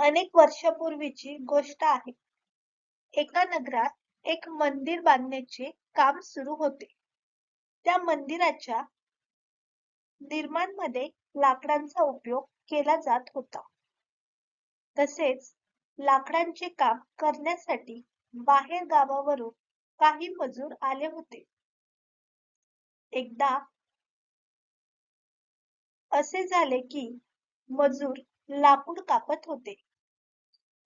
अनेक वर्षापूर्वीची गोष्ट आहे. एका नगरात एक मंदिर बांधण्याचे काम सुरू होते. त्या मंदिराच्या निर्माणमध्ये लाकडांचा उपयोग केला जात होता. तसेच लाकडांचे काम करण्यासाठी बाहेर गावावरून काही मजूर आले होते. एकदा असे झाले की मजूर लाकूड कापत होते.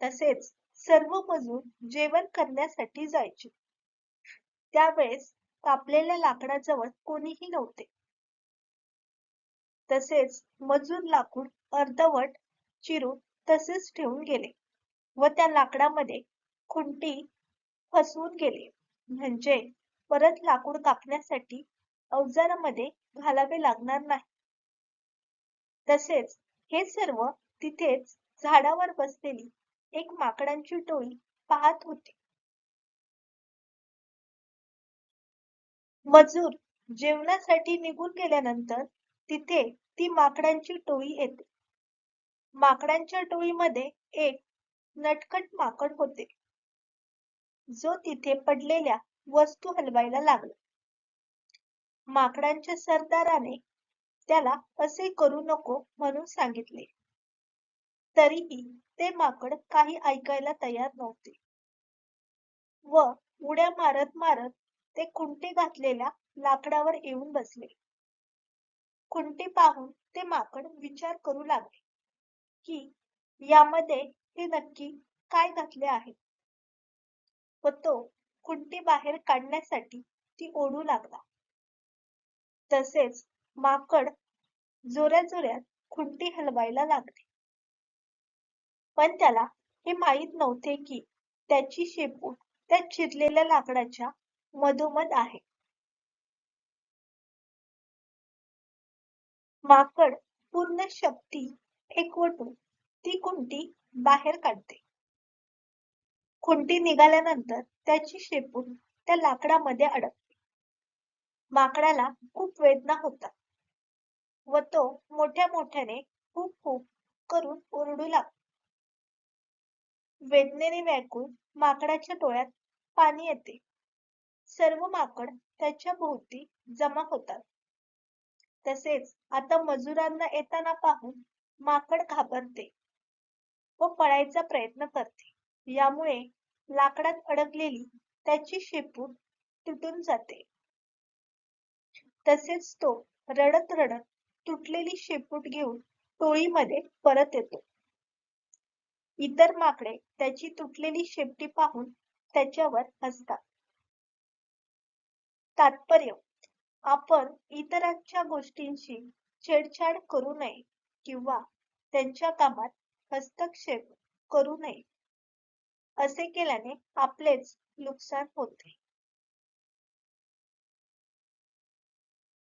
तसेच सर्व मजूर जेवण करण्यासाठी जायचे. त्यावेळेस कापलेल्या लाकडाजवळ कोणीही नव्हते. तसेच मजूर लाकूड अर्धवट चिरून तसेच ठेवून गेले व त्या लाकडामध्ये खुंटी फसवून गेले. म्हणजे परत लाकूड कापण्यासाठी अवजारामध्ये घालावे लागणार नाही. तसेच हे सर्व तिथेच झाडावर बसलेली एक माकडांची टोळी पाहत होती. मजूर जेवणासाठी निघून गेल्यानंतर तिथे ती माकडांची टोळी येते. माकडांच्या टोळीमध्ये एक नटखट माकड होते. जो तिथे पडलेल्या वस्तू हलवायला लागला. माकडांच्या सरदाराने त्याला असे करू नको म्हणून सांगितले. तरीही ते माकड काही ऐकायला तयार नव्हते. व उड्या मारत मारत ते खुंटी घातलेल्या लाकडावर येऊन बसले. खुंटी पाहून ते माकड विचार करू लागले की यामध्ये हे नक्की काय घातले आहे? व तो खुंटी बाहेर काढण्यासाठी ती ओढू लागला. तसेच माकड जोऱ्या जोऱ्यात खुंटी हलवायला लागले. पण त्याला हे माहीत नव्हते की त्याची शेपूट त्या चिरलेल्या लाकडाच्या मधोमध आहे. माकड पूर्ण शक्ती एकवटून ती खुंटी बाहेर काढते. खुंटी निघाल्यानंतर त्याची शेपूट त्या लाकडामध्ये अडकते. माकडाला खूप वेदना होतात व तो मोठ्या मोठ्याने खूप खूप करून ओरडू लागतो. वेदनेने व्याकुळ माकडाच्या डोळ्यात पाणी येते. सर्व माकड त्याच्या भोवती जमा होतात. तसेच आता मजुरांना येताना पाहून माकड घाबरते व पळायचा प्रयत्न करते. यामुळे लाकडात अडकलेली त्याची शेपूट तुटून जाते. तसेच तो रडत रडत तुटलेली शेपूट घेऊन टोळीमध्ये परत येतो. इतर माकडे त्याची तुटलेली शेपटी पाहून त्याच्यावर हसतात. तात्पर्य आपण इतरांच्या गोष्टींशी छेडछाड करू नये किंवा त्यांच्या कामात हस्तक्षेप करू नये असे केल्याने आपलेच नुकसान होते.